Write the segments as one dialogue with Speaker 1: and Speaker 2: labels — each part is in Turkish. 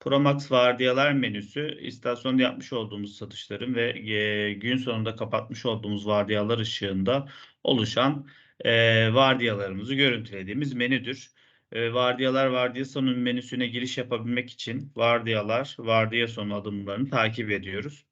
Speaker 1: Promax vardiyalar menüsü istasyonda yapmış olduğumuz satışların ve e, gün sonunda kapatmış olduğumuz vardiyalar ışığında oluşan e, vardiyalarımızı görüntülediğimiz menüdür. E, vardiyalar vardiya sonu menüsüne giriş yapabilmek için vardiyalar vardiya sonu adımlarını takip ediyoruz.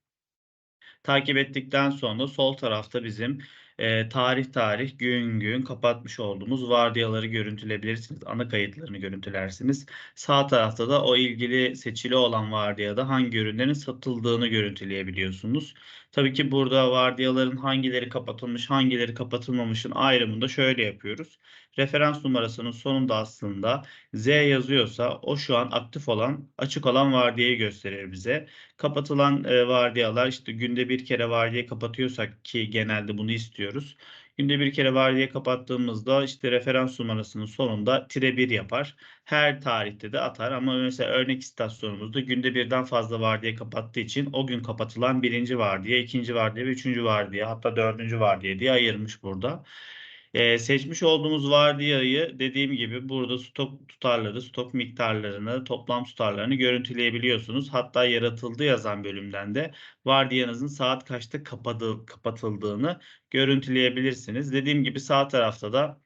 Speaker 1: Takip ettikten sonra sol tarafta bizim e, tarih tarih gün gün kapatmış olduğumuz vardiyaları görüntüleyebilirsiniz. Ana kayıtlarını görüntülersiniz. Sağ tarafta da o ilgili seçili olan vardiyada hangi ürünlerin satıldığını görüntüleyebiliyorsunuz. Tabii ki burada vardiyaların hangileri kapatılmış, hangileri kapatılmamışın ayrımını da şöyle yapıyoruz. Referans numarasının sonunda aslında Z yazıyorsa o şu an aktif olan, açık olan vardiyayı gösterir bize. Kapatılan e, vardiyalar işte günde bir kere vardiya kapatıyorsak ki genelde bunu istiyoruz. Günde bir kere vardiya kapattığımızda işte referans numarasının sonunda tire 1 yapar. Her tarihte de atar ama mesela örnek istasyonumuzda günde birden fazla vardiya kapattığı için o gün kapatılan birinci vardiya, ikinci vardiya ve üçüncü vardiya hatta dördüncü vardiya diye ayırmış burada. Ee, seçmiş olduğumuz vardiyayı dediğim gibi burada stok tutarları, stok miktarlarını, toplam tutarlarını görüntüleyebiliyorsunuz. Hatta yaratıldı yazan bölümden de vardiyanızın saat kaçta kapadı, kapatıldığını görüntüleyebilirsiniz. Dediğim gibi sağ tarafta da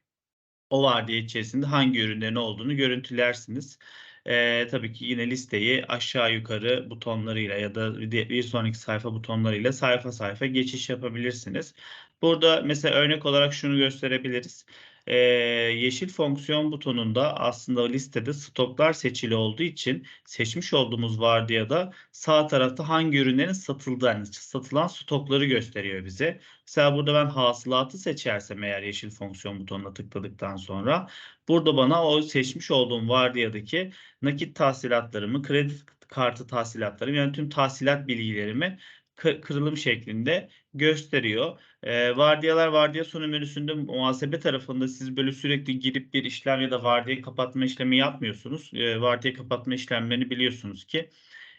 Speaker 1: o vardiya içerisinde hangi ürünlerin olduğunu görüntülersiniz. Ee, tabii ki yine listeyi aşağı yukarı butonlarıyla ya da bir sonraki sayfa butonlarıyla sayfa sayfa geçiş yapabilirsiniz. Burada mesela örnek olarak şunu gösterebiliriz. Ee, yeşil fonksiyon butonunda aslında listede stoklar seçili olduğu için seçmiş olduğumuz vardiyada sağ tarafta hangi ürünlerin satıldığı, yani satılan stokları gösteriyor bize. Mesela burada ben hasılatı seçersem eğer yeşil fonksiyon butonuna tıkladıktan sonra burada bana o seçmiş olduğum vardiyadaki nakit tahsilatlarımı, kredi kartı tahsilatlarımı yani tüm tahsilat bilgilerimi kırılım şeklinde gösteriyor. E, vardiyalar vardiya sonu menüsünde muhasebe tarafında siz böyle sürekli girip bir işlem ya da vardiya kapatma işlemi yapmıyorsunuz. E, vardiya kapatma işlemlerini biliyorsunuz ki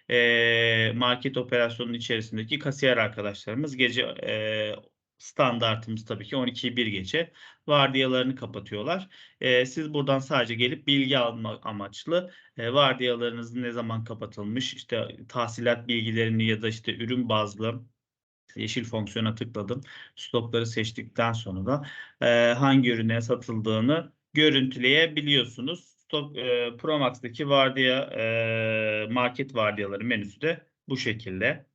Speaker 1: e, market operasyonunun içerisindeki kasiyer arkadaşlarımız gece e, standartımız tabii ki 12'yi bir gece vardiyalarını kapatıyorlar. E, siz buradan sadece gelip bilgi alma amaçlı e, vardiyalarınızın ne zaman kapatılmış işte tahsilat bilgilerini ya da işte ürün bazlı yeşil fonksiyona tıkladım. Stokları seçtikten sonra da e, hangi ürüne satıldığını görüntüleyebiliyorsunuz. Stok e, Pro Max'taki vardiya e, market vardiyaları menüsü de bu şekilde.